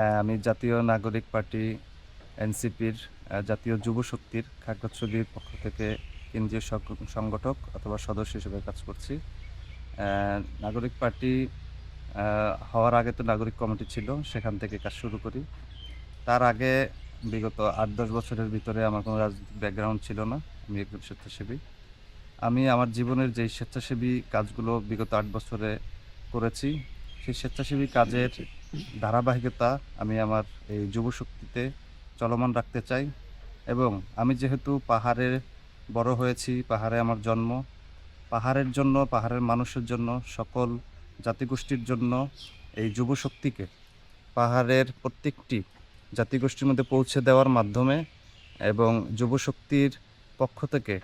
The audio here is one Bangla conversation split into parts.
আমি জাতীয় নাগরিক পার্টি এনসিপির জাতীয় যুব শক্তির খাগড়াছড়ির পক্ষ থেকে কেন্দ্রীয় সংগঠক অথবা সদস্য হিসেবে কাজ করছি। নাগরিক পার্টি হওয়ার আগে তো নাগরিক কমিটি ছিল, সেখান থেকে কাজ শুরু করি। তার আগে বিগত আট, দশ বছরের ভিতরে আমার কোনো রাজনৈতিক ব্যাকগ্রাউন্ড ছিল না, আমি একজন স্বেচ্ছাসেবী। আমি আমার জীবনের যেই স্বেচ্ছাসেবী কাজগুলো বিগত আট বছরে করেছি, সেই স্বেচ্ছাসেবী কাজের ধারাবাহিকতা আমি আমার এই যুব শক্তিতে চলমান রাখতে চাই এবং আমি যেহেতু পাহাড়ে বড় হয়েছি, পাহাড়ে আমার জন্ম, পাহাড়ের জন্য, পাহাড়ের মানুষের জন্য, সকল জাতিগোষ্ঠীর জন্য এই যুব শক্তিকে পাহাড়ের প্রত্যেকটি জাতিগোষ্ঠীর মধ্যে পৌঁছে দেওয়ার মাধ্যমে এবং যুব শক্তির পক্ষ থেকে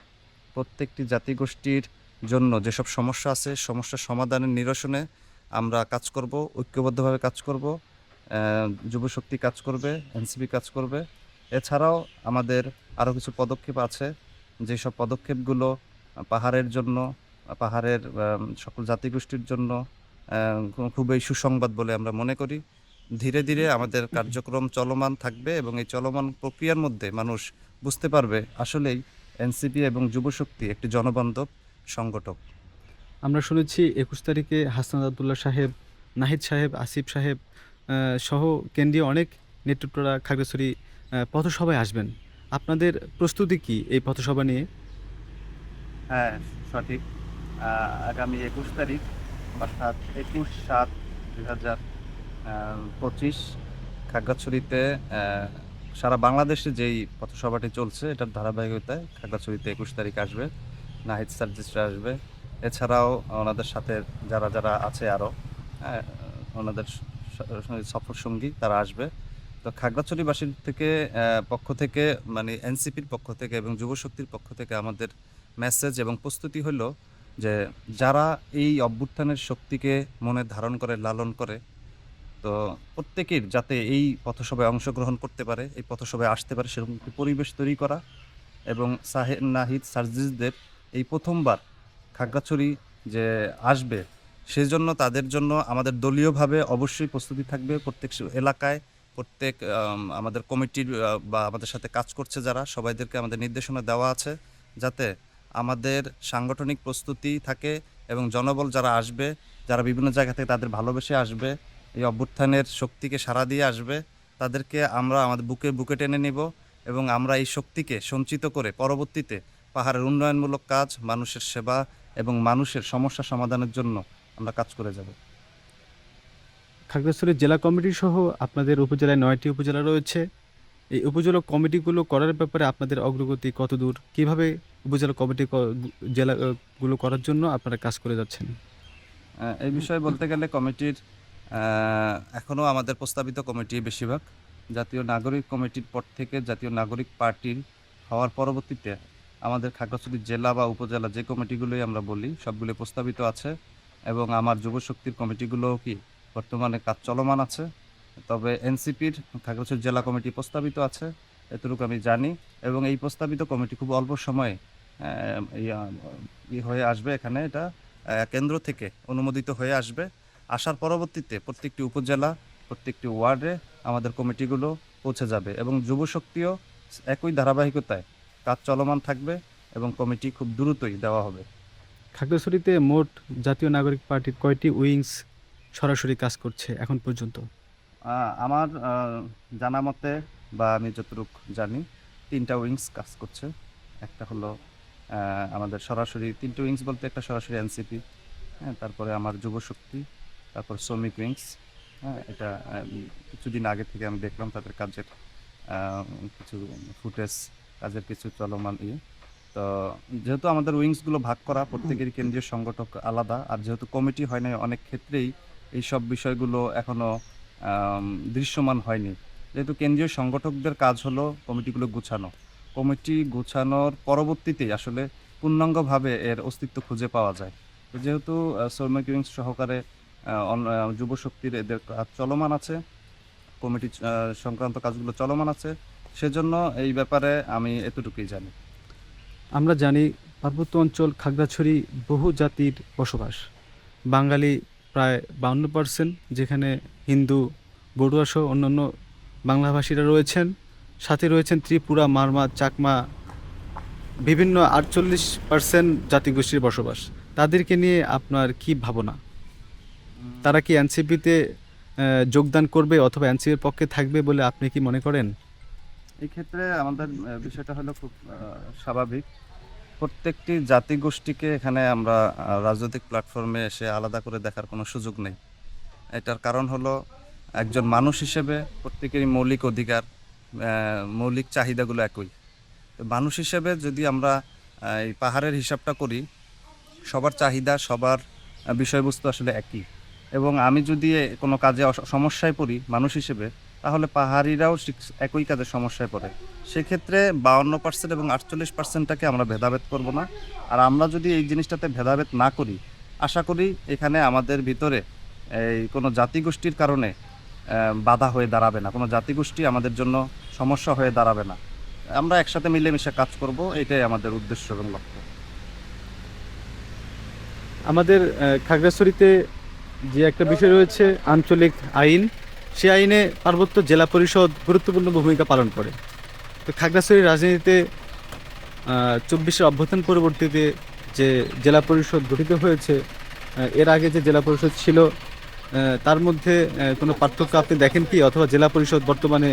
প্রত্যেকটি জাতিগোষ্ঠীর জন্য যেসব সমস্যা আছে সমস্যা সমাধানের নিরসনে আমরা কাজ করব, ঐক্যবদ্ধভাবে কাজ করব যুবশক্তি কাজ করবে, এনসিপি কাজ করবে। এছাড়াও আমাদের আরও কিছু পদক্ষেপ আছে, যেসব পদক্ষেপগুলো পাহাড়ের জন্য, পাহাড়ের সকল জাতিগোষ্ঠীর জন্য খুবই সুসংবাদ বলে আমরা মনে করি। ধীরে ধীরে আমাদের কার্যক্রম চলমান থাকবে এবং এই চলমান প্রক্রিয়ার মধ্যে মানুষ বুঝতে পারবে আসলেই এনসিপি এবং যুবশক্তি একটি জনবান্ধব সংগঠক। আমরা শুনেছি একুশ তারিখে হাসান আবদুল্লাহ সাহেব, নাহিদ সাহেব, আসিফ সাহেব সহ কেন্দ্রীয় অনেক নেতৃত্বরা খাগড়াছড়ি পথসভায় আসবেন। আপনাদের প্রস্তুতি কি এই পথসভা নিয়ে? হ্যাঁ সঠিক। আগামী একুশ তারিখ, অর্থাৎ একুশ সাত দুই হাজার পঁচিশ খাগড়াছড়িতে সারা বাংলাদেশে যেই পথসভাটি চলছে, এটার ধারাবাহিকতায় খাগড়াছড়িতে একুশ তারিখ আসবে। নাহিদ সার্জিস্টরা আসবে। এছাড়াও ওনাদের সাথে যারা যারা আছে আরও ওনাদের স- স- সফর সঙ্গী তারা আসবে। তো খাগড়াছড়িবাসীর থেকে পক্ষ থেকে মানে এনসিপির পক্ষ থেকে এবং যুবশক্তির পক্ষ থেকে আমাদের মেসেজ এবং প্রস্তুতি হলো যে যারা এই অভ্যুত্থানের শক্তিকে মনে ধারণ করে, লালন করে, তো প্রত্যেকের যাতে এই পথসভায় অংশগ্রহণ করতে পারে, এই পথসভায় আসতে পারে, সেরকম পরিবেশ তৈরি করা এবং সাহেব নাহিদ সার্জিসদের এই প্রথমবার খাগড়াছড়ি যে আসবে সেই জন্য তাদের জন্য আমাদের দলীয়ভাবে অবশ্যই প্রস্তুতি থাকবে। প্রত্যেক এলাকায় প্রত্যেক আমাদের কমিটির বা আমাদের সাথে কাজ করছে যারা, সবাইদেরকে আমাদের নির্দেশনা দেওয়া আছে যাতে আমাদের সাংগঠনিক প্রস্তুতি থাকে এবং জনবল যারা আসবে, যারা বিভিন্ন জায়গা থেকে তাদের ভালোবেসে আসবে, এই অভ্যুত্থানের শক্তিকে সাড়া দিয়ে আসবে, তাদেরকে আমরা আমাদের বুকে বুকে টেনে নিব এবং আমরা এই শক্তিকে সঞ্চিত করে পরবর্তীতে পাহাড়ের উন্নয়নমূলক কাজ, মানুষের সেবা এবং মানুষের সমস্যা সমাধানের জন্য আমরা কাজ করে যাব। খাগড়াছড়ি জেলা কমিটি সহ আপনাদের উপজেলায় নয়টি উপজেলা রয়েছে। এই উপজেলা কমিটিগুলো করার ব্যাপারে আপনাদের অগ্রগতি কতদূর? কীভাবে উপজেলা কমিটি জেলাগুলো করার জন্য আপনারা কাজ করে যাচ্ছেন? এই বিষয়ে বলতে গেলে কমিটির এখনও আমাদের প্রস্তাবিত কমিটি বেশিরভাগ। জাতীয় নাগরিক কমিটির পর থেকে জাতীয় নাগরিক পার্টির হওয়ার পরবর্তীতে আমাদের খাগড়াছড়ি জেলা বা উপজেলা যে কমিটিগুলোই আমরা বলি, সবগুলো প্রস্তাবিত আছে এবং আমার যুবশক্তির কমিটিগুলোও কি বর্তমানে কাজ চলমান আছে। তবে এনসিপির খাগড়াছড়ি জেলা কমিটি প্রস্তাবিত আছে, এতটুকু আমি জানি এবং এই প্রস্তাবিত কমিটি খুব অল্প সময়ে ই হয়ে আসবে এখানে, এটা কেন্দ্র থেকে অনুমোদিত হয়ে আসবে। আসার পরবর্তীতে প্রত্যেকটি উপজেলা, প্রত্যেকটি ওয়ার্ডে আমাদের কমিটিগুলো পৌঁছে যাবে এবং যুবশক্তিও একই ধারাবাহিকতায় কাজ চলমান থাকবে এবং কমিটি খুব দ্রুতই দেওয়া হবে। খাগড়াছড়িতে মোট জাতীয় নাগরিক পার্টির কয়টি উইংস সরাসরি কাজ করছে এখন পর্যন্ত? আমার জানা মতে বা আমি যতটুকু জানি তিনটা উইংস কাজ করছে। একটা হলো আমাদের সরাসরি তিনটে উইংস বলতে একটা সরাসরি এনসিপি হ্যাঁ তারপরে আমার যুবশক্তি তারপর শ্রমিক উইংস হ্যাঁ এটা কিছুদিন আগে থেকে আমি দেখলাম তাদের কাজের কিছু ফুটেজ কাজের কিছু চলমান ইয়ে তো যেহেতু আমাদের উইংসগুলো ভাগ করা প্রত্যেকেরই কেন্দ্রীয় সংগঠক আলাদা আর যেহেতু কমিটি হয় না অনেক ক্ষেত্রেই এই সব বিষয়গুলো এখনও আম, দৃশ্যমান হয়নি। যেহেতু কেন্দ্রীয় সংগঠকদের কাজ হলো কমিটিগুলো গুছানো। কমিটি গুছানোর পরবর্তীতেই আসলে পূর্ণাঙ্গভাবে এর অস্তিত্ব খুঁজে পাওয়া যায়। যেহেতু শ্রমিক উইংস সহকারে যুবশক্তির এদের চলমান আছে কমিটি সংক্রান্ত কাজগুলো চলমান আছে সেজন্য এই ব্যাপারে আমি এতটুকুই জানি। আমরা জানি পার্বত্য অঞ্চল খাগড়াছড়ি বহু জাতির বসবাস। বাঙালি প্রায় বাউন্ন পার্সেন্ট যেখানে হিন্দু, বড়ুয়া সহ অন্যান্য বাংলাভাষীরা রয়েছেন। সাথে রয়েছেন ত্রিপুরা, মারমা, চাকমা, বিভিন্ন আটচল্লিশ পার্সেন্ট জাতিগোষ্ঠীর বসবাস। তাদেরকে নিয়ে আপনার কি ভাবনা? তারা কি এনসিপিতে যোগদান করবে অথবা এনসিপির পক্ষে থাকবে বলে আপনি কি মনে করেন? এই ক্ষেত্রে আমাদের বিষয়টা হলো খুব স্বাভাবিক। প্রত্যেকটি জাতিগোষ্ঠীকে এখানে আমরা রাজনৈতিক প্ল্যাটফর্মে এসে আলাদা করে দেখার কোনো সুযোগ নেই। এটার কারণ হলো একজন মানুষ হিসেবে প্রত্যেকেরই মৌলিক অধিকার মৌলিক চাহিদাগুলো একই। মানুষ হিসেবে যদি আমরা এই পাহাড়ের হিসাবটা করি, সবার চাহিদা, সবার বিষয়বস্তু আসলে একই। এবং আমি যদি কোনো কাজে সমস্যায় পড়ি মানুষ হিসেবে তাহলে পাহাড়িরাও একই কাজে সমস্যায় পড়ে। সেক্ষেত্রে বাউন্ন পার্সেন্ট এবং আটচল্লিশ পার্সেন্টটাকে আমরা ভেদাভেদ করব না। আর আমরা যদি এই জিনিসটাতে ভেদাভেদ না করি, আশা করি এখানে আমাদের ভিতরে এই কোনো জাতিগোষ্ঠীর কারণে বাধা হয়ে দাঁড়াবে না। কোনো জাতিগোষ্ঠী আমাদের জন্য সমস্যা হয়ে দাঁড়াবে না। আমরা একসাথে মিলেমিশে কাজ করব, এটাই আমাদের উদ্দেশ্য এবং লক্ষ্য। আমাদের খাগড়াছড়িতে যে একটা বিষয় রয়েছে, আঞ্চলিক আইন সে আইনে পার্বত্য জেলা পরিষদ গুরুত্বপূর্ণ ভূমিকা পালন করে। তো খাগড়াছড়ির রাজনীতিতে চব্বিশের অভ্যুত্থান পরবর্তীতে যে জেলা পরিষদ গঠিত হয়েছে এর আগে যে জেলা পরিষদ ছিল তার মধ্যে কোনো পার্থক্য আপনি দেখেন কি? অথবা জেলা পরিষদ বর্তমানে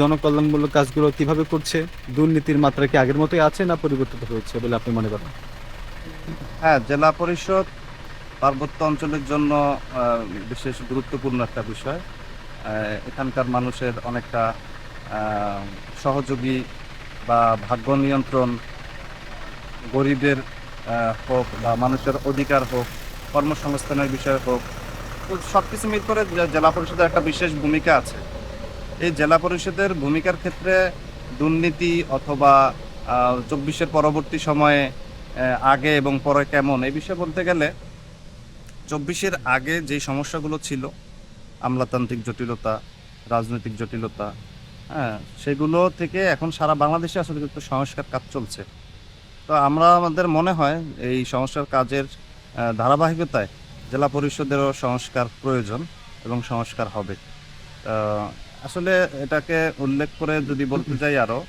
জনকল্যাণমূলক কাজগুলো কীভাবে করছে? দুর্নীতির মাত্রা কি আগের মতোই আছে না পরিবর্তিত হয়েছে বলে আপনি মনে করেন? হ্যাঁ জেলা পরিষদ পার্বত্য অঞ্চলের জন্য বিশেষ গুরুত্বপূর্ণ একটা বিষয়। এখানকার মানুষের অনেকটা সহযোগী বা ভাগ্য নিয়ন্ত্রণ গরিবের হোক বা মানুষের অধিকার হোক, কর্মসংস্থানের বিষয় হোক, তো সব কিছু মিল করে জেলা পরিষদের একটা বিশেষ ভূমিকা আছে। এই জেলা পরিষদের ভূমিকার ক্ষেত্রে দুর্নীতি অথবা চব্বিশের পরবর্তী সময়ে আগে এবং পরে কেমন, এই বিষয়ে বলতে গেলে, চব্বিশের আগে যে সমস্যাগুলো ছিল আমলাতান্ত্রিক জটিলতা, রাজনৈতিক জটিলতা হ্যাঁ সেগুলো থেকে এখন সারা বাংলাদেশে আসলে কিন্তু সংস্কার কাজ চলছে। তো আমরা আমাদের মনে হয় এই সংস্কার কাজের ধারাবাহিকতায় জেলা পরিষদেরও সংস্কার প্রয়োজন এবং সংস্কার হবে। আসলে এটাকে উল্লেখ করে যদি বলতে যাই আরও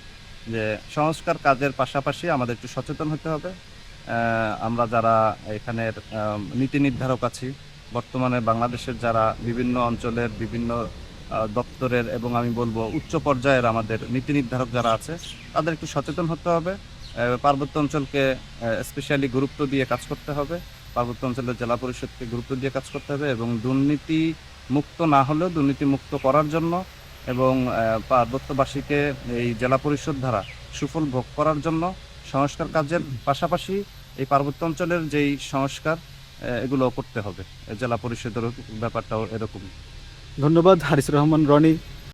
যে সংস্কার কাজের পাশাপাশি আমাদের একটু সচেতন হতে হবে। আমরা যারা এখানের নীতি নির্ধারক আছি বর্তমানে বাংলাদেশের যারা বিভিন্ন অঞ্চলের বিভিন্ন দপ্তরের এবং আমি বলব উচ্চ পর্যায়ের আমাদের নীতি নির্ধারক যারা আছে, তাদের একটু সচেতন হতে হবে। পার্বত্য অঞ্চলকে স্পেশালি গুরুত্ব দিয়ে কাজ করতে হবে। পার্বত্য অঞ্চলের জেলা পরিষদকে গুরুত্ব দিয়ে কাজ করতে হবে এবং দুর্নীতি মুক্ত না হলেও দুর্নীতি মুক্ত করার জন্য এবং পার্বত্যবাসীকে এই জেলা পরিষদ দ্বারা সুফল ভোগ করার জন্য সংস্কার কাজের পাশাপাশি এই পার্বত্য অঞ্চলের যেই সংস্কার এগুলো করতে হবে। জেলা পরিষদের ব্যাপারটাও এরকম। ধন্যবাদ হারিস রহমান রনি।